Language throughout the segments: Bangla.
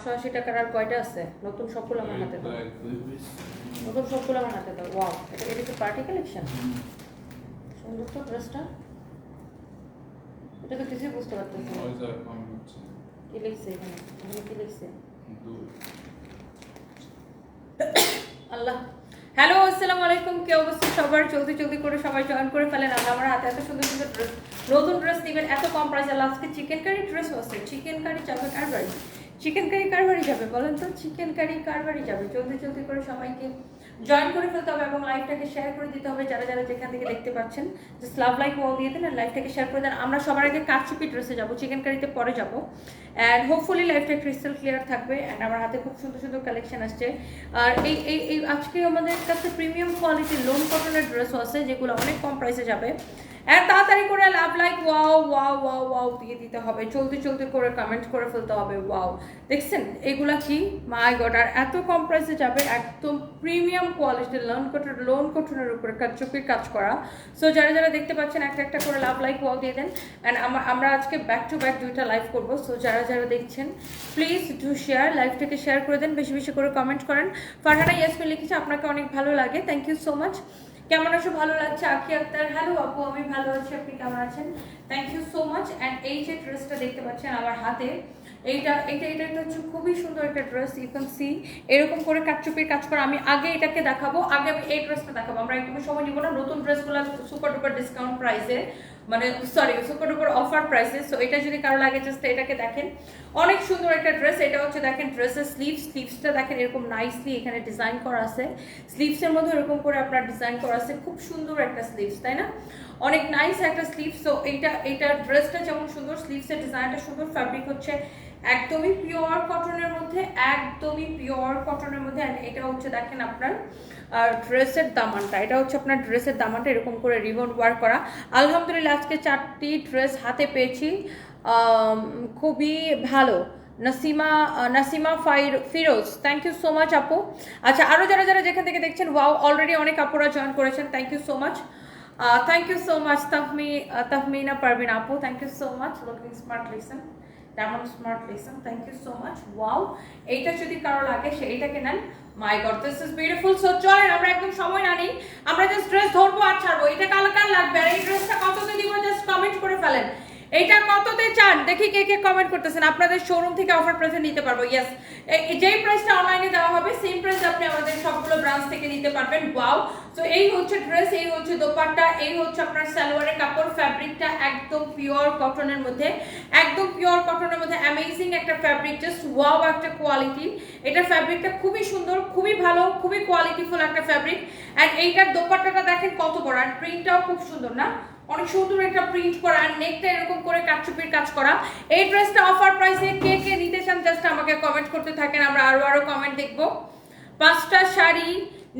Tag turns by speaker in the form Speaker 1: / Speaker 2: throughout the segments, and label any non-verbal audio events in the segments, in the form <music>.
Speaker 1: একশো আশি টাকার আর কয়টা আছে? নতুন সবগুলো আমার হাতে দাও। নতুন সবগুলো আমার হাতে দাও। ওয়াও এটা এটা কি পার্টি কালেকশন সুন্দর তো ড্রেসটা। এটা তো কিছুই বুঝতে পারতেছি না। কি লিখছে এখানে? এখানে কি লিখছে? আল্লাহ। হ্যালো আসসালামু আলাইকুম। কি অবস্থা সবার? জলদি জলদি করে সবাই জয়েন করে ফেলেন। আমরা আমার হাতে এত সুন্দর সুন্দর ড্রেস নতুন ড্রেস নেবেন এত কম প্রাইস প্রাইসে আজকে চিকেন কারি ড্রেস আছে। চিকেন কারি কার বাড়ি চিকেন কারি কার বাড়ি যাবে? বলেন তো চিকেন কারি কার বাড়ি যাবে? জলদি জলদি করে সবাইকে জয়েন করে ফেলতে হবে এবং লাইভটাকে শেয়ার করে দিতে হবে যারা যারা যেখান থেকে দেখতে পাচ্ছেন। জাস্ট লাভ লাইক ওয়াল দিয়ে দেন আর লাইভটাকে শেয়ার করে দেন। আমরা সবার আগে কারচুপি ড্রেসে যাব চিকেন কারিতে পরে যাব। অ্যান্ড হোপফুলি লাইফটা ক্রিস্টাল ক্লিয়ার থাকবে অ্যান্ড আমার হাতে খুব সুন্দর সুন্দর কালেকশন আসছে। আর এই এই এই আজকে আমাদের কাছে প্রিমিয়াম কোয়ালিটির লোন কটনের ড্রেসও আছে, যেগুলো অনেক কম প্রাইসে যাবে। অ্যান্ড তাড়াতাড়ি করে love like wow wow wow wow দিয়ে দিতে হবে। চলতে চলতে করে কমেন্ট করে ফেলতে হবে ওয়াও দেখছেন, এগুলা কি? মাই গড আর এত কম প্রাইসে যাবে, একদম প্রিমিয়াম কোয়ালিটির লোন কটন লোন কটনের উপরে কাচুপির কাজ করা। সো যারা যারা দেখতে পাচ্ছেন, একটা একটা করে লাভ লাইক ওয়াও দিয়ে দেন। অ্যান্ড আমরা আজকে ব্যাক টু ব্যাক দুইটা লাইভ করব। সো যারা যারা দেখছেন প্লিজ ডু শেয়ার লাইভটাকে শেয়ার করে দেন, বেশি বেশি করে কমেন্ট করেন। ফারহানা ইয়াসমিন লিখেছে, আপনাকে অনেক ভালো লাগে। থ্যাংক ইউ সো মাচ কেমন আছো? ভালো লাগছে? আখি আক্তার। হ্যালো আপু, আমি ভালো আছি। আপনি কেমন আছেন? Thank you so much and এই যে ড্রেসটা দেখতে পাচ্ছেন আমার হাতে, এইটা এটা একটা হচ্ছে খুবই সুন্দর একটা ড্রেস ইউ সি এরকম করে কাটচুপির কাজ করা। আমি আগে এটাকে দেখাবো, আগে আমি এই ড্রেসটা দেখাবো। আমরা একদমই সময় নিব না। নতুন ড্রেসগুলো সুপার ডুপার ডিসকাউন্ট প্রাইসে মানে সরি সুপার ডুপার অফার প্রাইসে সো এটা যদি কারও লাগে জাস্ট এটাকে দেখেন। অনেক সুন্দর একটা ড্রেস এটা হচ্ছে দেখেন ড্রেসের স্লিভ স্লিভসটা দেখেন এরকম নাইসলি এখানে ডিজাইন করা আছে। স্লিভসের মধ্যে এরকম করে আপনার ডিজাইন করা আছে, খুব সুন্দর একটা স্লিভস তাই না? অনেক নাইস একটা স্লিভস সো এইটা এইটা ড্রেসটা যেমন সুন্দর স্লিভসের ডিজাইনটা সুন্দর ফ্যাব্রিক হচ্ছে একদমই পিওর কটনের মধ্যে, একদমই পিওর কটনের মধ্যে এটা হচ্ছে দেখেন আপনার ড্রেসের দামানটা, এটা হচ্ছে আপনার ড্রেসের দামানটা, এরকম করে রিবন ওয়ার্ক করা। আলহামদুলিল্লাহ, আজকে চারটি ড্রেস হাতে পেয়েছি। খুবই ভালো। Nasima Nasima ফাইর, Firoz thank you so much আপু। আচ্ছা আরও যারা যারা যেখান থেকে দেখছেন ওয়াও অলরেডি অনেক আপুরা জয়েন করেছেন thank you so much thank you so much Tahmi Tahmina Parbin আপু thank you so much looking smart listen তেমন smart listen thank you so much wow এইটা যদি কারও লাগে সে এইটাকে নেন। My god this is beautiful so চলেন, আমরা একদম সময় না নেই। আমরা জাস্ট ড্রেস ধরবো আর ছাড়বো। এটা কালকার লাগবে? আর এই ড্রেসটা কততে দিব? জাস্ট কমেন্ট করে ফেলেন। এইটা কততে চান? দেখি কে কে কমেন্ট করতেছেন। আপনাদের শোরুম থেকে অফার প্রাইসে নিতে পারব ইয়েস যেই প্রাইসটা অনলাইনে দেওয়া হবে সেম প্রাইস আপনি আমাদের সবগুলো ব্রাঞ্চ থেকে নিতে পারবেন। ওয়াও তো এই হচ্ছে ড্রেস এই হচ্ছে দোপাট্টা, এই হচ্ছে আপনার সালোয়ারের কাপড় ফ্যাব্রিকটা একদম পিওর কটনের মধ্যে। একদম পিওর কটনের মধ্যে অ্যামেজিং একটা ফ্যাব্রিক জাস্ট ওয়াও একটা কোয়ালিটি এটা ফ্যাব্রিকটা খুবই সুন্দর, খুবই ভালো, খুবই কোয়ালিটিফুল একটা ফ্যাব্রিক অ্যান্ড এইটার দোপাট্টাটা দেখেন কত বড়, আর প্রিন্টটাও খুব সুন্দর, না? অনেক সুন্দর একটা প্রিন্ট করা আর নেকটা এরকম করে কাটচুপির কাজ করা। এই ড্রেসটা অফার প্রাইসে কে কে নিতে চান জাস্ট আমাকে কমেন্ট করতে থাকেন, আমরা আরও আরও কমেন্ট দেখব। পাঁচটা শাড়ি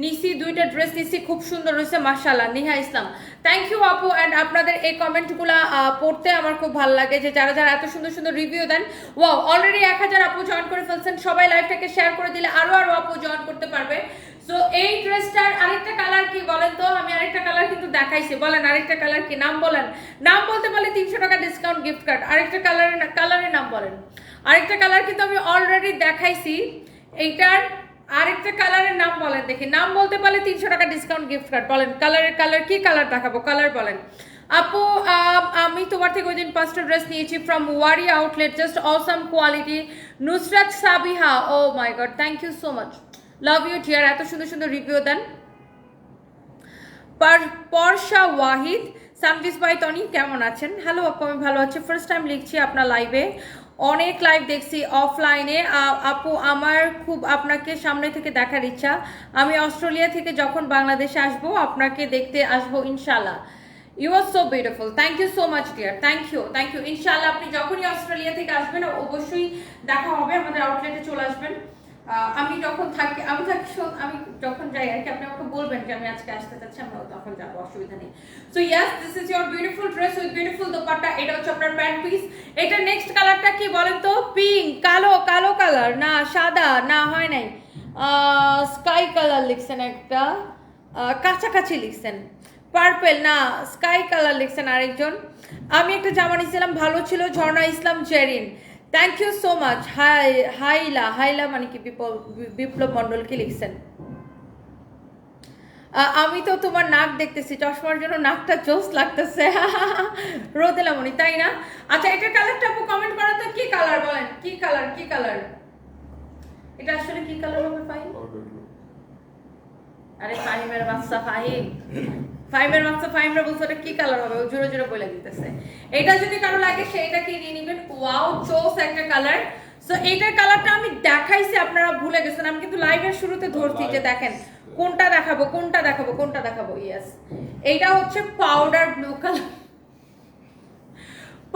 Speaker 1: নিসি দুইটা ড্রেস নিসি খুব সুন্দর হয়েছে মাশাল্লাহ নিহা ইসলাম। থ্যাংক ইউ আপু অ্যান্ড আপনাদের এই কমেন্টগুলো পড়তে আমার খুব ভালো লাগে যে যারা যারা এত সুন্দর সুন্দর রিভিউ দেন ওয়াও অলরেডি এক হাজার আপু জয়েন করে ফেলছেন, সবাই লাইভটাকে শেয়ার করে দিলে আরও আরও আপু জয়েন করতে পারবে। সো এই ড্রেসটার আরেকটা কালার কি বলেন তো আমি আরেকটা দেখাইছি বলেন আরেকটা কালার কি? নাম বলেন। নাম বলতে পারলে তিনশো টাকা ডিসকাউন্ট গিফট কার্ড আরেকটা কালারের কালারের নাম বলেন। আরেকটা কালার কিন্তু আমি অলরেডি দেখাইছি। এইটার আরেকটা কালারের নাম বলেন দেখি। নাম বলতে পারলে তিনশো টাকা ডিসকাউন্ট গিফট কার্ড বলেন কালারের কালার কি কালার দেখাবো? কালার বলেন। আপু, আমি তোমার থেকে ওই দিন পাঁচটা ড্রেস নিয়েছি from Wari outlet just awesome quality Nusrat Sabiha oh my god thank you so much love you dear এত সুন্দর সুন্দর রিভিউ দেন। পার- পর্ষা ওয়াহিদ। সানভিস বাই তনি কেমন আছেন? হ্যালো আপু, আমি ভালো আছি। ফার্স্ট টাইম লিখছি আপনার লাইভে অনেক লাইভ দেখছি অফলাইনে আপু, আমার খুব আপনাকে সামনে থেকে দেখার ইচ্ছা। আমি অস্ট্রেলিয়া থেকে যখন বাংলাদেশে আসব, আপনাকে দেখতে আসব ইনশাল্লাহ you are so beautiful thank you so much dear thank you thank you ইনশাল্লাহ আপনি যখনই অস্ট্রেলিয়া থেকে আসবেন, অবশ্যই দেখা হবে। আমাদের আউটলেটে চলে আসবেন। আমি যখন থাকি, আমি থাকি আমি যখন যাই আর কি, আপনি আমাকে বলবেন যে আমি আজকে আসতে চাচ্ছি, আমরা তখন যাব, অসুবিধা নেই। So yes this is your beautiful dress with beautiful dupatta এটা হচ্ছে আপনার প্যান্ট পিস এটা নেক্সট কালারটা কি বলেন তো? পিঙ্ক কালো কালো কালার না সাদা, না হয় নাই। স্কাই কালার লিখছেন একটা কাছাকাছি লিখছেন। পার্পেল না স্কাই কালার লিখছেন আরেকজন। আমি একটা জামা নিয়েছিলাম, ভালো ছিল, Jharna Islam Jerin. Thank you so much hi Haila Haila মানে কি বিপ্লব বিপ্লব মণ্ডল কি লিখছেন? আমি তো তোমার নাক দেখতেছি চশমার জন্য নাকটা জোস লাগতেছে। <laughs> রোদেলামণি তাই না? আচ্ছা এটার কালারটা আপু কমেন্ট করেন তো কি কালার বলেন? কি কালার কি কালার এটা আসলে কি কালার হবে ফাইন আরে ফাহিমের বাচ্চা ফাহিম। ফাহিমের বাচ্চা ফাহিমরা বলছে এটা কি কালার হবে? ও জোরে জোরে বলে দিতেছে। এটা যদি কারও লাগে সেইটা কি নিয়ে নিবেন? ওয়াও চোস একটা কালার সো এইটার কালারটা আমি দেখাইছি আপনারা ভুলে গেছেন। আমি কিন্তু লাইভের শুরুতে ধরছি যে দেখেন কোনটা দেখাবো কোনটা দেখাবো কোনটা দেখাবো? ইয়েস এইটা হচ্ছে powder blue colour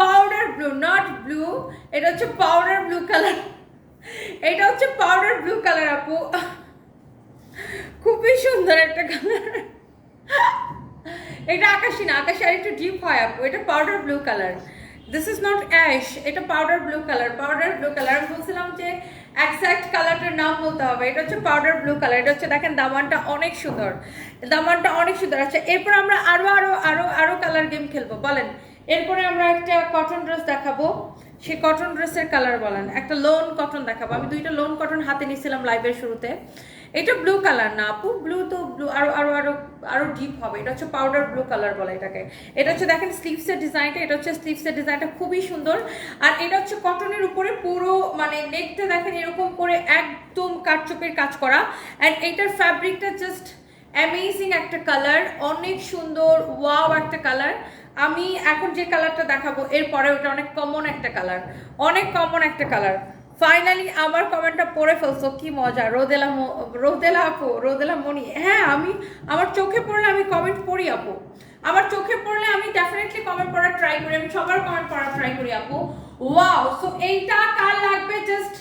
Speaker 1: powder blue not blue এটা হচ্ছে পাউডার ব্লু কালার এটা হচ্ছে পাউডার ব্লু কালার আপু। খুবই সুন্দর একটা কালার এটা আকাশি না, আকাশি আর একটু ডিপ হয় আপু এটা powder blue colour this is not ash এটা powder blue colour powder blue colour আমি বলছিলাম যে এক্স্যাক্ট কালারটার নাম বলতে হবে, এটা হচ্ছে পাউডার ব্লু কালার এটা হচ্ছে দেখেন দামানটা অনেক সুন্দর, দামানটা অনেক সুন্দর। আচ্ছা এরপর আমরা আরও আরও আরও আরও কালার গেম খেলব, বলেন। এরপরে আমরা একটা কটন ড্রেস দেখাবো। সেই কটন ড্রেসের কালার বলেন। একটা লোন কটন দেখাবো। আমি দুইটা লোন কটন হাতে নিয়েছিলাম লাইভের শুরুতে। এটা ব্লু কালার না আপু। ব্লু তো ব্লু আরও আরও আরও আরও ডিপ হবে। এটা হচ্ছে পাউডার ব্লু কালার বলে এটাকে। এটা হচ্ছে দেখেন স্লিভসের ডিজাইনটা এটা হচ্ছে স্লিভসের ডিজাইনটা খুবই সুন্দর। আর এটা হচ্ছে কটনের উপরে পুরো মানে নেকটা দেখেন এরকম করে একদম কাটচুপির কাজ করা। অ্যান্ড এটার ফ্যাব্রিকটা জাস্ট অ্যামেজিং একটা কালার অনেক সুন্দর ওয়াও একটা কালার আমি এখন যে কালারটা দেখাবো এরপরে ওটা অনেক কমন একটা কালার অনেক কমন একটা কালার ফাইনালি আমার কমেন্টটা পড়ে ফেলছো, কি মজা। রোদেলা রোদেলা আপু, রোদেলা মনি হ্যাঁ আমি, আমার চোখে পড়লে আমি কমেন্ট পড়ি, আপু। আমার চোখে পড়লে আমি ডেফিনেটলি কমেন্ট পড়ার ট্রাই করি, আমি সবার কমেন্ট পড়ার ট্রাই করি, আপু। ওয়াও সো এইটা কার লাগবে? জাস্ট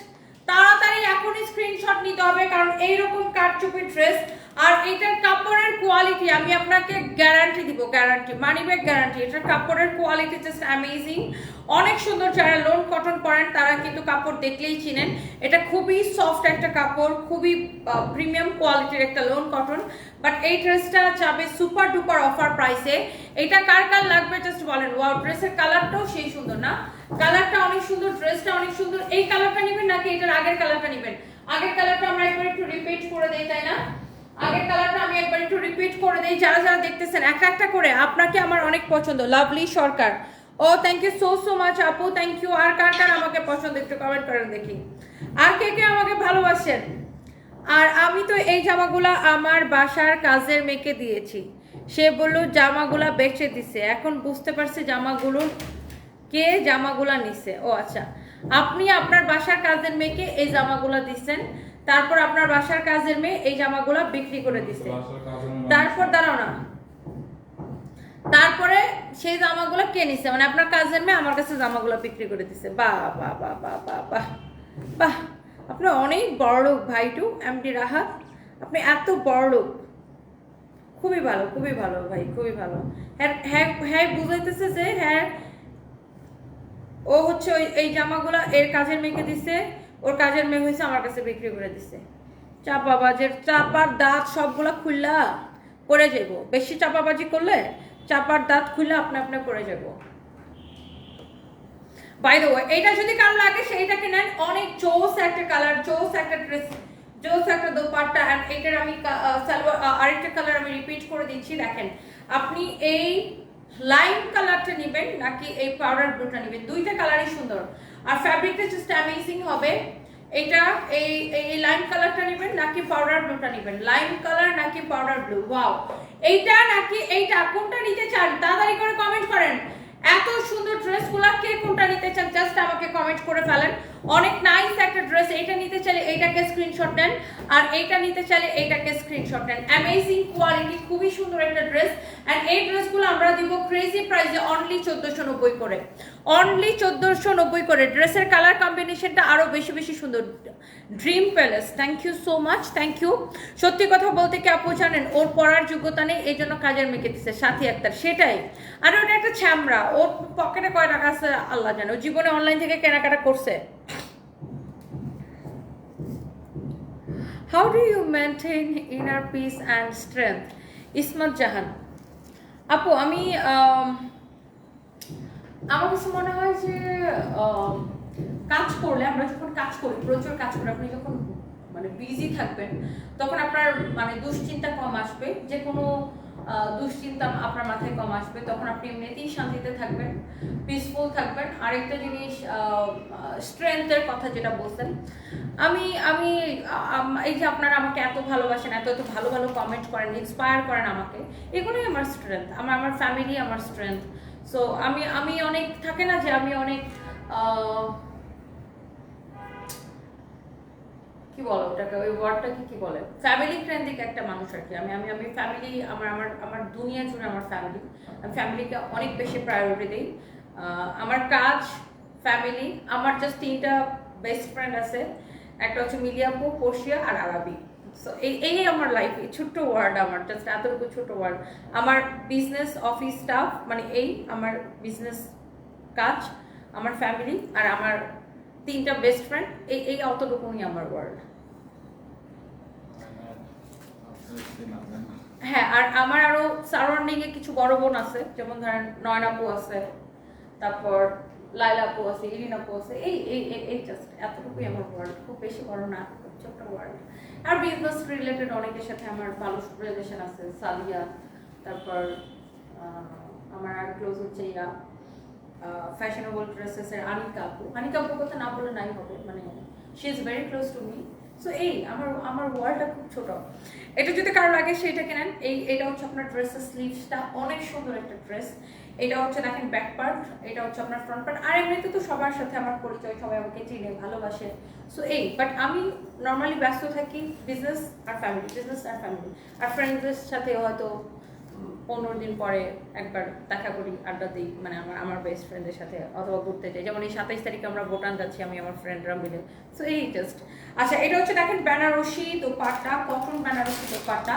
Speaker 1: তাড়াতাড়ি এখনই স্ক্রিনশট নিতে হবে, কারণ এইরকম কারচুপি ড্রেস আর এটার কাপড়ের কোয়ালিটি আমি আপনাকে গ্যারান্টি দিব গ্যারান্টি মানি ব্যাগ গ্যারান্টি এটার কাপড়ের কোয়ালিটি জাস্ট অ্যামেজিং অনেক সুন্দর যারা লোন কটন পরেন, তারা কিন্তু কাপড় দেখলেই চিনেন। এটা খুবই সফট একটা কাপড়, খুবই প্রিমিয়াম কোয়ালিটির একটা লোন কটন বাট এই ড্রেসটা যাবে সুপার ডুপার অফার প্রাইসে এটা কার কার লাগবে জাস্ট বলেন, ওয়াও ড্রেসের কালারটাও সেই সুন্দর না। কালারটা অনেক সুন্দর, ড্রেসটা অনেক সুন্দর। এই কালারটা নেবেন নাকি এটার আগের কালারটা নেবেন? আগের কালারটা আমরা একবার একটু রিপিট করে দেই, তাই না? আগের কালারটা আমি একবার একটু রিপিট করে দেই, যারা যারা দেখতেছেন, এক একটা করে আপনাকে আমার অনেক পছন্দ। Lovely Sarkar. Oh thank you so so much আপু থ্যাংক ইউ আর কার কার আমাকে পছন্দ একটু কমেন্ট করেন দেখি। আর কে কে আমাকে ভালোবাসেন? আর আমি তো এই জামাগুলা আমার বাসার কাজের মেয়েকে দিয়েছি। সে বলল, জামাগুলা বেচে দিছে। এখন বুঝতে পারছি জামাগুলো কে জামাগুলা নিছে? ও আচ্ছা। আপনি আপনার বাসার কাজের মেয়েকে এই জামাগুলা দিচ্ছেন তারপর আপনার বাসার কাজের মেয়ে এই জামাগুলা বিক্রি করে দিছে। তারপর দাঁড়াও না। তারপরে সেই জামাগুলো কে নিছে? মানে আপনার কাজের মেয়ে আমার কাছে জামাগুলো বিক্রি করে দিছে। বাহ বাহ বাহ বাহ বাহ বাহ বাহ আপনি অনেক বড় লোক ভাইটু এমডি রাহাত। আপনি এত বড় লোক। খুবই ভালো খুবই ভালো ভাই খুবই ভালো। হ্যাঁ হ্যাঁ হ্যাঁ বুঝাইতেছে যে হ্যাঁ ও হচ্ছে ওই, এই জামাগুলো এর কাজের মেয়েকে দিছে, ওর কাজের মেয়ে হয়েছে আমার কাছে বিক্রি করে দিছে। চাপাবাজের চাপার দাঁত সবগুলো খুললা পড়ে যাব বেশি চাপাবাজি করলে চাপার দাঁত খুললে আপনি আপনি পড়ে যাব বাই দ্য ওয়ে এইটা যদি কারও লাগে, সেইটাকে নেন। অনেক জোস একটা কালার, জোস একটা ড্রেস জোস একটা দোপাট্টা অ্যান্ড এটার আমি সালোয়ার আরেকটা কালার আমি রিপিট করে দিচ্ছি। দেখেন, আপনি এই লাইম কালারটা নেবেন নাকি এই পাউডার ব্লুটা নেবেন? দুইটা কালারই সুন্দর। আর ফ্যাব্রিকটা জাস্ট অ্যামেজিং হবে। এটা এই এই লাইম কালারটা নেবেন নাকি পাউডার ব্লুটা নেবেন? লাইম কালার নাকি পাউডার ব্লু ওয়াও এইটা নাকি, এইটা কোনটা নিতে চান? তাড়াতাড়ি করে কমেন্ট করেন। এত সুন্দর ড্রেসগুলো কে কোনটা নিতে চান? জাস্ট আমাকে কমেন্ট করে ফেলেন। অনেক নাইস একটা ড্রেস এইটা নিতে চাইলে এইটাকে স্ক্রিনশট নেন আর এইটা নিতে চাইলে এইটাকে স্ক্রিনশট নেন অ্যামেজিং কোয়ালিটি খুবই সুন্দর একটা ড্রেস অ্যান্ড এই ড্রেসগুলো আমরা দিব ক্রেজি প্রাইসে অনলি চোদ্দোশো নব্বই করে। অনলি চোদ্দোশো নব্বই করে। ড্রেসের কালার কম্বিনেশনটা আরও বেশি বেশি সুন্দর। Dream Palace thank you so much thank you সত্যি কথা বলতে কি আপু জানেন, ওর পড়ার যোগ্যতা নেই, এই জন্য কাজের মেয়েকে দিচ্ছে সাথী আক্তার, সেটাই। আর ওটা একটা ছ্যামরা, ওর পকেটে কয় টাকা আছে, আল্লাহ জানে, ও জীবনে অনলাইন থেকে কেনাকাটা করছে। How do you maintain inner peace and strength Ismat Jahan আপু আমি আম, আমার কাছে মনে হয় যে আম, কাজ করলে আমরা যখন কাজ করি প্রচুর কাজ করি আপনি যখন মানে বিজি থাকবেন তখন আপনার মানে দুশ্চিন্তা কম আসবে যে কোনো দুশ্চিন্তা আপনার মাথায় কম আসবে, তখন আপনি এমনিতেই শান্তিতে থাকবেন পিসফুল থাকবেন। আরেকটা জিনিস স্ট্রেংথের কথা যেটা বলছেন, আমি আমি এই যে আপনারা আমাকে এত ভালোবাসেন, এত এত ভালো ভালো কমেন্ট করেন ইন্সপায়ার করেন আমাকে, এগুলোই আমার স্ট্রেংথ আমার আমার ফ্যামিলি আমার স্ট্রেংথ সো আমি আমি অনেক, থাকে না যে আমি অনেক কি বলো ওটাকে? ওই ওয়ার্ডটাকে কি বলে? ফ্যামিলি কেন্দ্রিক একটা মানুষ আর কি। আমি আমি আমি ফ্যামিলি আমার আমার আমার দুনিয়া জুড়ে আমার ফ্যামিলি আমি ফ্যামিলিকে অনেক বেশি প্রায়োরিটি দিই। আমার কাজ ফ্যামিলি আমার জাস্ট তিনটা বেস্ট ফ্রেন্ড আছে। একটা হচ্ছে মিলিয়াপু পর্ষিয়া আর আরাবি সো এই এই আমার লাইফ এই ছোট্ট ওয়ার্ড আমার জাস্ট এতটুকু ছোট ওয়ার্ড আমার বিজনেস অফিস স্টাফ মানে এই আমার বিজনেস কাজ, আমার ফ্যামিলি আর আমার তিনটা বেস্ট ফ্রেন্ড এই এই অতটুকুনি আমার ওয়ার্ল্ড হ্যাঁ আর আমার আরও সারাউন্ডিং এ কিছু বড় বোন আছে, যেমন ধরেন নয়নাপু আছে, তারপর লাইলাপু আছে ইরিনাপু আছে, এই এই, এই- জাস্ট এতটুকুই আমার ওয়ার্ল্ড খুব বেশি বড় না, খুব ছোট্ট ওয়ার্ল্ড আর বিজনেস রিলেটেড অনেকের সাথে আমার ভালো রিলেশন আছে সাদিয়া তারপর আমার আর ক্লোজ হচ্ছে ইয়া ফ্যাশনেবল ড্রেসেসের আনিকা আপু। আনিকা আপুর কথা না বলে নাই হবে মানে she is very close to me so এই আমার আমার ওয়ার্ল্ডটা খুব ছোট। এটা যদি কারও লাগে সেটা কেনেন, এই, এটা হচ্ছে আপনার ড্রেসের স্লিভসটা অনেক সুন্দর একটা ড্রেস এটা হচ্ছে দেখেন ব্যাক পার্ট এটা হচ্ছে আপনার ফ্রন্ট পার্ট আর এমনিতে তো সবার সাথে আমার পরিচয়, সবাই আমাকে চিনে, ভালোবাসে। সো এই বাট আমি নর্মালি ব্যস্ত থাকি বিজনেস আর ফ্যামিলি বিজনেস আর ফ্যামিলি আর ফ্রেন্ডদের সাথে হয়তো পনেরো দিন পরে একবার দেখা করি, আড্ডা দিই মানে আমার আমার বেস্ট ফ্রেন্ডের সাথে অথবা ঘুরতে যাই। যেমন এই সাতাইশ তারিখে আমরা ভুটান যাচ্ছি, আমি আমার ফ্রেন্ডরা মিলে। সো এই জাস্ট আচ্ছা এটা হচ্ছে দেখেন বেনারসি দোপাট্টা, কটন বেনারসি দোপাট্টা।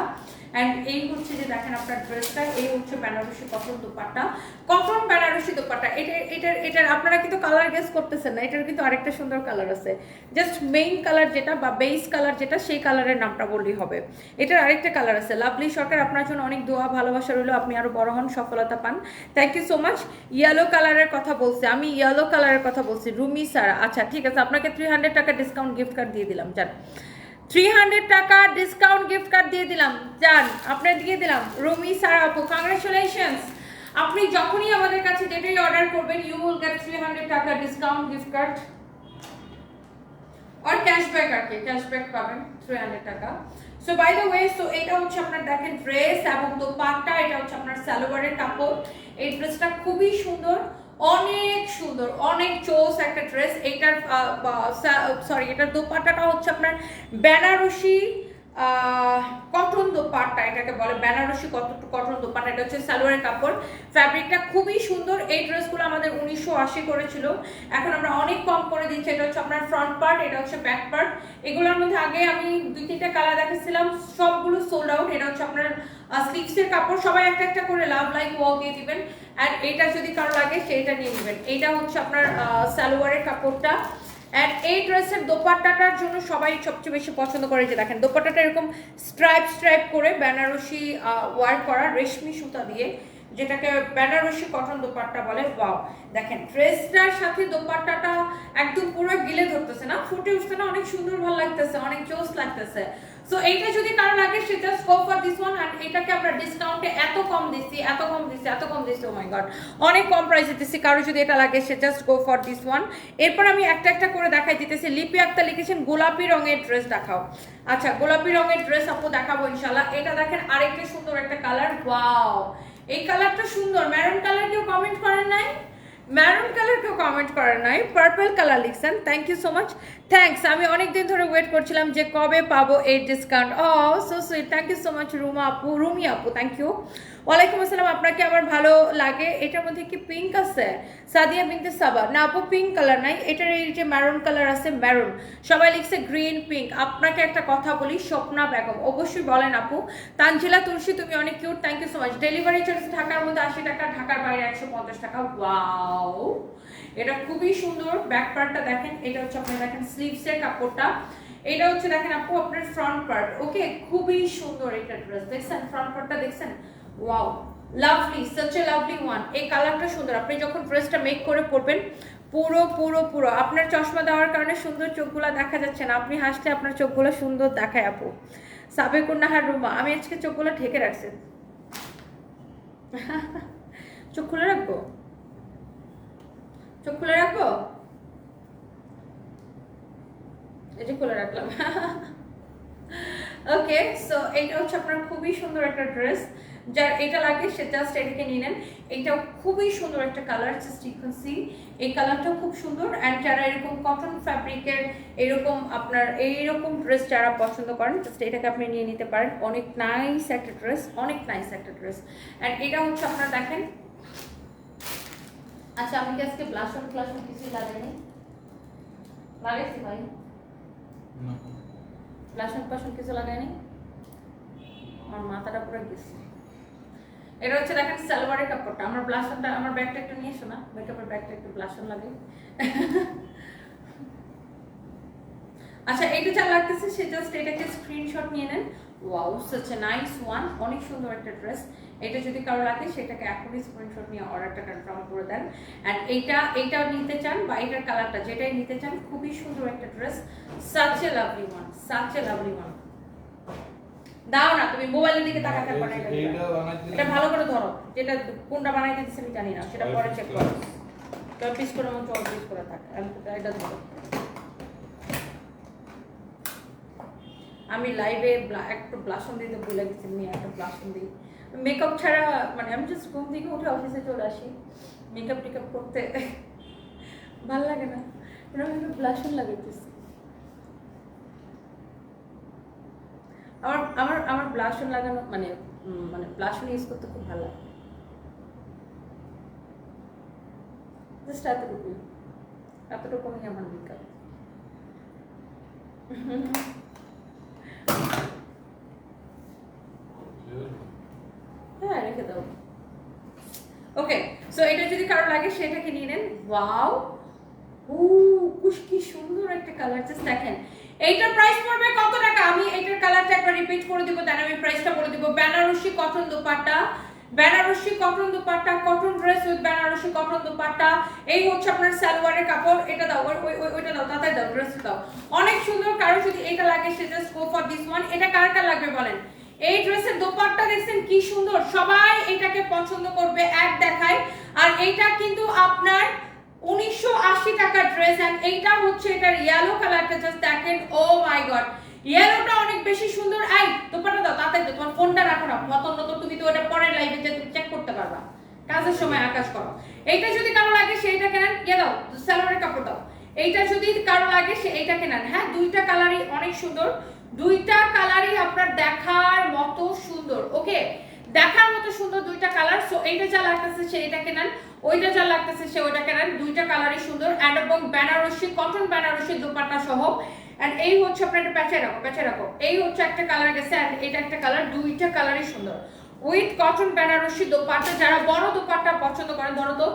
Speaker 1: অ্যান্ড এই হচ্ছে যে দেখেন আপনার ড্রেসটা এই হচ্ছে বেনারসি কটন দোপাট্টা। কটন বেনারসি দোপাট্টা, এটা, এটার এটার আপনারা কিন্তু কালার গেস করতেছেন না, এটার কিন্তু আরেকটা সুন্দর কালার আছে। জাস্ট মেইন কালার যেটা বা বেস কালার যেটা, সেই কালারের নামটা বললেই হবে। এটার আরেকটা কালার আছে। লাভলি সরকার আপনার জন্য অনেক দোয়া, ভালোবাসা রইল, আপনি আরও বড় হন, সফলতা পান। Thank you so much yellow কালারের কথা বলছি আমি ইয়েলো কালারের কথা বলছি। রুমি সারা আচ্ছা ঠিক আছে, আপনাকে three hundred taka discount gift card দিয়ে দিলাম, যান। Three hundred taka discount gift card দিয়ে দিলাম। যান আপনার দিয়ে দিলাম। রুমি, সারা আপু কংগ্রেচুলেশনস আপনি যখনই আমাদের কাছে যেটাই অর্ডার করবেন you will get three hundred taka discount gift card R cashback আর কি ক্যাশব্যাক পাবেন three hundred taka. So by the way so এটা হচ্ছে আপনার দেখেন ড্রেস এবং দোপাট্টা, এটা হচ্ছে আপনার সালোয়ারের কাপড়। এই ড্রেসটা খুবই সুন্দর। অনেক সুন্দর অনেক চোস একটা ড্রেস এটার সরি এটার দোপাট্টাটা হচ্ছে আপনার বেনারসি কটন দোপাট্টা, এটাকে বলে বেনারসি কটন দোপাট্টা, এটা হচ্ছে সালোয়ারের কাপড়। ফ্যাব্রিকটা খুবই সুন্দর। এই ড্রেসগুলো আমাদের উনিশশো আশি করেছিল। এখন আমরা অনেক কম করে দিচ্ছি। এটা হচ্ছে আপনার ফ্রন্ট পার্ট এটা হচ্ছে ব্যাক পার্ট এগুলোর মধ্যে আগে আমি দুই, তিনটা কালার দেখাচ্ছিলাম। সবগুলো সোল্ড আউট এটা হচ্ছে আপনার স্লিভসের কাপড়। সবাই একটা একটা করে লাভ লাইক ওয়াল দিয়ে দিবেন। আর এটা যদি কারও লাগে, সেইটা নিয়ে নেবেন। এইটা হচ্ছে আপনার সালোয়ারের কাপড়টা। অ্যান্ড এই ড্রেসের দোপাট্টাটার জন্য সবাই সবচেয়ে বেশি পছন্দ করে যে দেখেন, দোপাট্টাটা এরকম স্ট্রাইপ স্ট্রাইপ করে বেনারসি ওয়ার্ক করা রেশমি সুতা দিয়ে, যেটাকে বেনারসি কটন দোপাট্টা বলে ওয়াও দেখেন ড্রেসটার সাথে দোপাট্টাটা একদম পুরো গিলে ধরতেছে না, ফুটে উঠছে না অনেক সুন্দর ভালো লাগতেছে, অনেক জোস লাগতেছে। সো এইটা যদি কারও লাগে সে just go for this one and এটাকে আমরা ডিসকাউন্টে এত কম দিচ্ছি, এত কম দিচ্ছি, এত কম দিচ্ছি ও মাই গড অনেক কম প্রাইসে দিচ্ছি কারও যদি এটা লাগে সে just go for this one এরপর আমি একটা একটা করে দেখাই দিতেছি। লিপি আক্তার লিখেছেন, গোলাপি রঙের ড্রেস দেখাও। আচ্ছা গোলাপি রঙের ড্রেস আপু দেখাবো ইনশাল্লাহ এটা দেখেন আরেকটা সুন্দর একটা কালার ওয়াও এই কালারটা সুন্দর। ম্যারুন কালার কেউ কমেন্ট করেন নাই? ম্যারুন কালার কেউ কমেন্ট করেন নাই। পার্পল কালার লিখছেন। Thank you so much thanks আমি অনেক দিন ধরে ওয়েট করছিলাম যে কবে পাবো এই discount oh so sweet thank you so much Ruma আপু, রুমি আপু থ্যাংক ইউ ওয়ালাইকুম আসসালাম। আপনাকে আমার ভালো লাগে? এটার মধ্যে কি পিঙ্ক আছে? সাদিয়া বিনতে সাবা। না আপু পিঙ্ক কালার নাই। এটার এই যে ম্যারুন কালার আছে ম্যারুন সবাই লিখছে গ্রিন পিঙ্ক আপনাকে একটা কথা বলি, স্বপ্না বেগম। অবশ্যই বলেন আপু। তানজিলা তুলসী, তুমি অনেক cute thank you so much delivery charge ঢাকার মধ্যে আশি টাকা, ঢাকার বাইরে একশো পঞ্চাশ টাকা। ওয়াও এটা খুবই সুন্দর ব্যাক পার্টটা দেখেন, এটা হচ্ছে আপনার দেখেন স্লিভসের কাপড়টা। এটা হচ্ছে দেখেন আপু, আপনার ফ্রন্ট পার্ট ওকে খুবই সুন্দর এটা ড্রেস দেখছেন? ফ্রন্ট পার্টটা দেখছেন? Wow lovely such a lovely one এই কালারটা সুন্দর। আপনি যখন ড্রেসটা মেক করে পরবেন, পুরো পুরো পুরো। আপনার চশমা দেওয়ার কারণে সুন্দর চোখগুলো দেখা যাচ্ছে না। আপনি হাসলে আপনার চোখগুলো সুন্দর দেখায় আপু। সাবেকুন্নাহার রুমা, আমি আজকে চোখগুলো ঢেকে রাখছি। <laughs> চোখ খুলে রাখব? চোখ খুলে রাখব? এই যে খুলে রাখলাম। ওকে সো এইটা হচ্ছে আপনার খুবই সুন্দর একটা ড্রেস যার এটা লাগে, সে জাস্ট এটাকে নিয়ে নেন। এইটাও খুবই সুন্দর একটা কালার জাস্ট সি এই কালারটাও খুব সুন্দর। অ্যান্ড যারা এরকম কটন ফ্যাব্রিকের এরকম আপনার এইরকম ড্রেস যারা পছন্দ করেন জাস্ট এটাকে আপনি নিয়ে নিতে পারেন। অনেক নাইস একটা ড্রেস অনেক নাইস একটা ড্রেস অ্যান্ড এটা হচ্ছে আপনার দেখেন আচ্ছা আমি কি আজকে ব্লাশন ফ্লাশন কিছুই লাগাইনি? লাগাইছি ভাই। ব্লাশন ফ্লাশন কিছু লাগাইনি? আমার মাথাটা পুরো গেছে। এটা হচ্ছে দেখেন সালোয়ারের কাপড়টা। আমার ব্লাশনটা আমার ব্যাগটা একটু নিয়ে এসো না। মেকআপের ব্যাগটা একটু ব্লাশন লাগে আচ্ছা এটা যা লাগতেছে সে জাস্ট এটাকে স্ক্রিনশট নিয়ে নেন। Wow such a nice one অনেক সুন্দর একটা ড্রেস এটা যদি কারও লাগে সেটাকে এখনই স্ক্রিনশট নিয়ে অর্ডারটা কনফার্ম করে দেন। অ্যান্ড এইটা এইটা নিতে চান বা এটার কালারটা যেটাই নিতে চান খুবই সুন্দর একটা dress such a lovely one such a lovely one দাও না তুমি মোবাইলের দিকে তাকাতে পারো এটা ভালো করে ধরো যেটা কোনটা বানাইতে দিচ্ছে আমি জানি না সেটা পরে চেক করো। চল পিস করে মন চল পিস করে থাক আমি এটা ধরো। আমি লাইভে একটু ব্লাশন দিতে ভুলে গেছি নিয়ে একটা ব্লাশন দিই। মেকআপ ছাড়া মানে আমি জাস্ট ঘুম থেকে উঠে অফিসে চলে আসি। মেকআপ টেকআপ করতে। ভালো লাগে না। এরকম একটু ব্লাশন লাগাইতেছি। আমার আমার আমার ব্লাশন লাগানো মানে মানে ব্লাশন ইউজ করতে খুব ভালো লাগে। জাস্ট এতটুকুই। এতটুকুই আমার মেকআপ হ্যাঁ রেখে দাও ওকে সো এটা যদি কারও লাগে, সেটাকে নিয়ে নেন। ওয়াও ও কি সুন্দর একটা কালার জাস্ট দেখেন। এইটার প্রাইস পড়বে কত টাকা? আমি এইটার কালারটা একবার রিপিট করে দিব দেন আমি প্রাইসটা বলে দিব। Banarasi cotton dupatta. Banarasi cotton dupatta cotton dress with Banarasi cotton dupatta. এই হচ্ছে আপনার সালোয়ারের কাপড়। এটা দাও, ওই- ওইটা দাও তাতে দাও ড্রেস দাও। অনেক সুন্দর, কারও যদি এটা লাগে, সে just go for this one এটা কার কার লাগবে বলেন? এই ড্রেসের দোপাট্টা দেখছেন, কি সুন্দর। সবাই এটাকে পছন্দ করবে, এক দেখায়। আর এইটা কিন্তু আপনার উনিশশো আশি টাকার ড্রেস অ্যান্ড এইটা হচ্ছে এটার ইয়েলো কালারটা জাস্ট দেখেন ও মাই গড ইয়েলোটা অনেক বেশি সুন্দর। আই দোপাট্টা দাও তাতে তোমার ফোনটা রাখো না। মতন তো তুমি তো ওটা পরের লাইভে যে তুমি চেক করতে পারবা। কাজের সময় আকাশ করো। এইটা যদি কারও লাগে, সেইটা কেনেন ইয়ে দাও স্যালোয়ারের কাপড় দাও। এইটা যদি কারও লাগে, সে এইটা কেনেন। হ্যাঁ দুইটা কালারই অনেক সুন্দর। দুইটা কালারই আপনার দেখার মতো সুন্দর ওকে দেখার মতো সুন্দর দুইটা কালার সো এইটা যা লাগতেছে সে এটা কেনেন, ওইটা যা লাগতেছে সে ওইটা কেনেন, দুইটা কালারই সুন্দর অ্যান্ড এবং বেনারসি কটন বেনারসি দোপাট্টা সহ অ্যান্ড এই হচ্ছে আপনার এটা প্যাচে রাখো প্যাচে রাখো এই হচ্ছে একটা কালার গেছে অ্যান্ড এটা একটা কালার দুইটা কালারই সুন্দর। উইথ কটন বেনারসি দোপাট্টা, যারা বড় দোপাট্টা পছন্দ করেন, ধরো তো,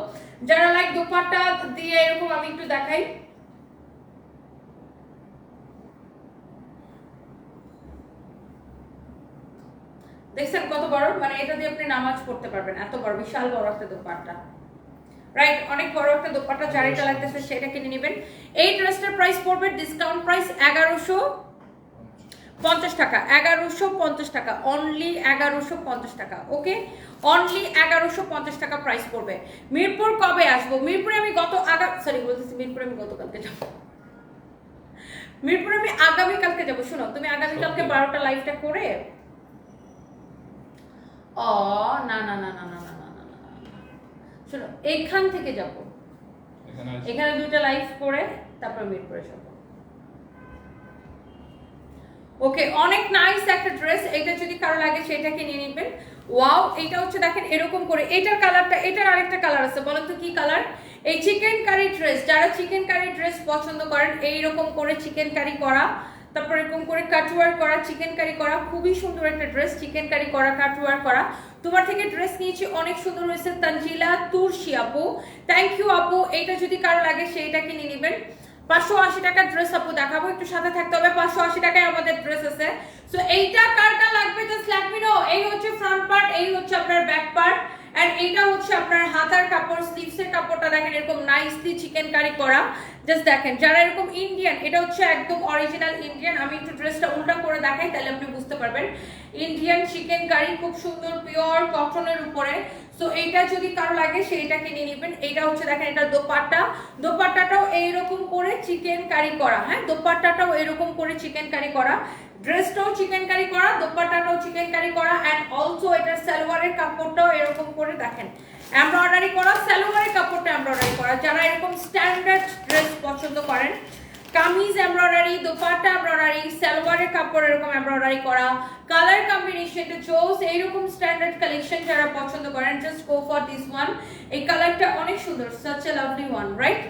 Speaker 1: যারা লাইক দোপাট্টা দিয়ে এরকম আমি একটু দেখাই দেখছেন কত বড়? মানে এটা দিয়ে আপনি নামাজ পড়তে পারবেন এত বড় বিশাল বড় একটা দোপাট্টা। রাইট অনেক বড় একটা দোপাট্টা যার এটা লাগতেছে সেটা কিনে নেবেন। এই ড্রেসটার প্রাইস পড়বে ডিসকাউন্ট প্রাইস এগারোশো পঞ্চাশ টাকা এগারোশো পঞ্চাশ টাকা অনলি এগারোশো পঞ্চাশ টাকা ওকে অনলি এগারোশো পঞ্চাশ টাকা প্রাইস পড়বে। মিরপুর কবে আসব? মিরপুরে আমি গত আগা সরি বলতেছি মিরপুরে আমি গতকালকে যাব। মিরপুরে আমি আগামীকালকে যাব শোনো তুমি আগামীকালকে বারোটা লাইভটা করে ও না না না না না না না না। শোনো এইখান থেকে যাব
Speaker 2: এখানে
Speaker 1: দুইটা লাইভ করে তারপর মিরপুরে যাব ওকে অনেক নাইস একটা ড্রেস এটা যদি কারও লাগে সেটাকে নিয়ে নিবেন ওয়াও এটা হচ্ছে দেখেন এরকম করে এটার কালারটা এটার আরেকটা কালার আছে বলেন তো কি কালার এই চিকেন কারি ড্রেস যারা চিকেন কারি ড্রেস পছন্দ করেন এইরকম করে চিকেন কারি করা তারপর এরকম করে কাটওয়ার করা চিকেন কারি করা, খুবই সুন্দর একটা ড্রেস চিকেন কারি করা কাটওয়ার করা। তোমার থেকে ড্রেস নিয়েছি অনেক সুন্দর হয়েছে, তানজিলা তুরসি আপু। থ্যাংক ইউ আপু, এইটা যদি কারও লাগে সেইটা কিনে নেবেন। পাঁচশো আশি টাকার ড্রেস আপু দেখাবো, একটু সাথে থাকতে হবে, পাঁচশো আশি টাকায় আমাদের ড্রেস আছে। সো এইটা কারটা লাগবে জাস্ট মি নো এই হচ্ছে ফ্রন্ট পার্ট এই হচ্ছে আপনার ব্যাক পার্ট এন্ড এইটা হচ্ছে আপনার হাতার কাপড় স্লিভসের কাপড়টা দেখেন, এরকম নাইসলি চিকেন কারি করা। জাস্ট দেখেন, যারা এরকম ইন্ডিয়ান এটা হচ্ছে একদম অরিজিনাল ইন্ডিয়ান আমি একটু ড্রেসটা উল্টা করে দেখাই, তাহলে আপনি বুঝতে পারবেন। ইন্ডিয়ান চিকেন কারি খুব সুন্দর পিওর কটনের উপরে। সো এইটা যদি কারও লাগে, সেইটা কিনে নেবেন। এইটা হচ্ছে দেখেন, এটা দোপাট্টা। দোপাট্টাটাও এইরকম করে চিকেন কারি করা হ্যাঁ? দোপাট্টাটাও এরকম করে চিকেন কারি করা। ড্রেসটাও চিকেন কারি করা, দোপাট্টাটাও চিকেন কারি করা অ্যান্ড অলসো এটার সালোয়ারের কাপড়টাও এরকম করে দেখেন। এমব্রয়ডারি করা, সালোয়ারের কাপড়টা এমব্রয়ডারি করা। যারা এরকম স্ট্যান্ডার্ড ড্রেস পছন্দ করেন, কামিজ এমব্রয়ডারি দোপাট্টা এমব্রয়ডারি সালোয়ারের কাপড় এরকম এমব্রয়ডারি করা কালার কম্বিনেশনটা জোস এইরকম স্ট্যান্ডার্ড কালেকশন যারা পছন্দ করেন just go for this one এই কালারটা অনেক সুন্দর such a lovely one right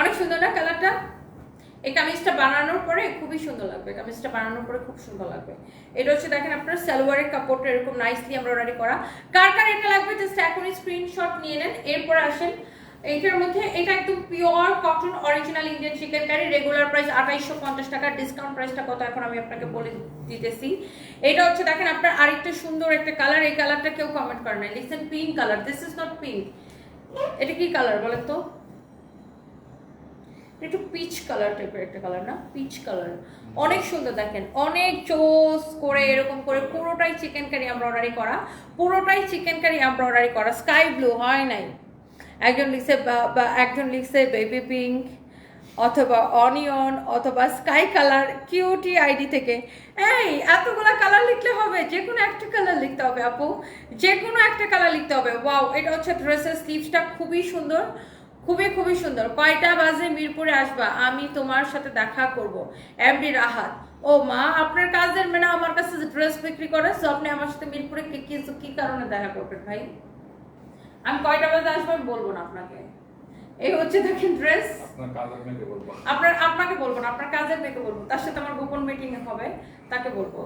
Speaker 1: অনেক সুন্দর না কালারটা এই কামিজটা বানানোর পরে খুবই সুন্দর লাগবে, কামিজটা বানানোর পরে খুব সুন্দর লাগবে। এটা হচ্ছে দেখেন আপনার সালোয়ারের কাপড়টা এরকম নাইসলি এমব্রয়ডারি করা। কার কার এটা লাগবে জাস্ট এখনই স্ক্রিনশট নিয়ে নেন, এরপর আসেন। এইটার মধ্যে এটা একদম pure cotton original Indian chikankari regular price আঠাইশশো পঞ্চাশ টাকা ডিসকাউন্ট প্রাইসটা কত এখন আমি আপনাকে বলে দিতেছি। এটা হচ্ছে দেখেন আপনার আরেকটা সুন্দর একটা কালার এই কালারটা কেউ কমেন্ট করে নাই। লিখছেন pink colour this is not pink এটা কি কালার বলেন তো? একটু পিচ কালার টাইপের একটা কালার না? পিচ কালার অনেক সুন্দর, দেখেন। অনেক চোস করে এরকম করে পুরোটাই চিকেন কারি এমব্রয়ডারি করা, পুরোটাই চিকেন কারি এমব্রয়ডারি করা। স্কাই ব্লু হয় নাই? একজন লিখছে একজন লিখছে বেবি পিঙ্ক অথবা অনিয়ন অথবা স্কাই কালার কিউটি আইডি থেকে। এই, এতগুলা কালার লিখলে হবে। যে কোনো একটা কালার লিখতে হবে, আপু। যে কোনো একটা কালার লিখতে হবে। ওয়াও এটা হচ্ছে ড্রেসের স্লিভসটা খুবই সুন্দর। খুবই খুবই সুন্দর। কয়টা বাজে মিরপুরে আসবা? আমি তোমার সাথে দেখা করব। এমডি রাহাত। ও মা আপনার কাজের মেনা আমার কাছে ড্রেস বিক্রি করে সো আপনি আমার সাথে মিরপুরে কি কি কি কারণে দেখা করবেন ভাই? আমি কয়টা বাজে আসব আমি বলব না আপনাকে। এই হচ্ছে দেখেন ড্রেস
Speaker 2: আপনার
Speaker 1: আপনাকে বলব না আপনার কাজের মেয়েকে বলব। তার সাথে আমার গোপন মিটিং হবে তাকে বলব।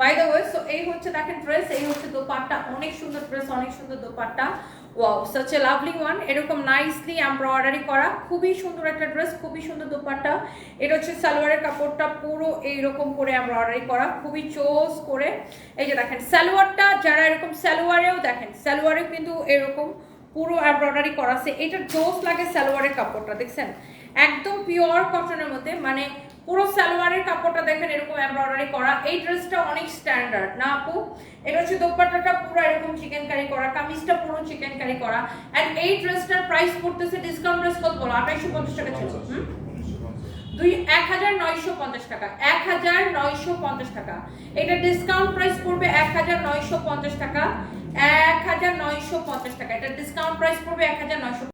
Speaker 1: বাই দ্য ওয়ে সো এই হচ্ছে দেখেন ড্রেস এই হচ্ছে দোপাট্টা। অনেক সুন্দর ড্রেস অনেক সুন্দর dupatta. Wow such a lovely one এরকম নাইসলি এমব্রয়ডারি করা। খুবই সুন্দর একটা ড্রেস খুবই সুন্দর দোপাট্টা। এটা হচ্ছে সালোয়ারের কাপড়টা পুরো এইরকম করে এমব্রয়ডারি করা। খুবই চোস করে। এই যে দেখেন, সালোয়ারটা যারা এরকম সালোয়ারেও দেখেন, সালোয়ারেও কিন্তু এরকম পুরো এমব্রয়ডারি করা আছে। এটা জোস লাগে সালোয়ারের কাপড়টা, দেখছেন? একদম পিওর কটনের মধ্যে মানে পুরো সালোয়ারের কাপড়টা দেখেন এরকম এমব্রয়ডারি করা। এই ড্রেসটা অনেক স্ট্যান্ডার্ড না আপু? এটা হচ্ছে দোপাট্টাটা পুরো এরকম চিকেন কারি করা কামিজটা পুরো চিকেন কারি করা। এন্ড এই ড্রেসটার প্রাইস পড়তেছে ডিসকাউন্ট প্রাইস কত বলো? আঠাইশো পঞ্চাশ টাকা ছিল। দুই এক হাজার নয়শো পঞ্চাশ টাকা। এক হাজার নয়শো পঞ্চাশ টাকা। এটা ডিসকাউন্ট প্রাইস পড়বে এক হাজার নয়শো পঞ্চাশ টাকা। এক হাজার নয়শো পঞ্চাশ টাকা। এটা ডিসকাউন্ট প্রাইস পড়বে এক হাজার নয়শো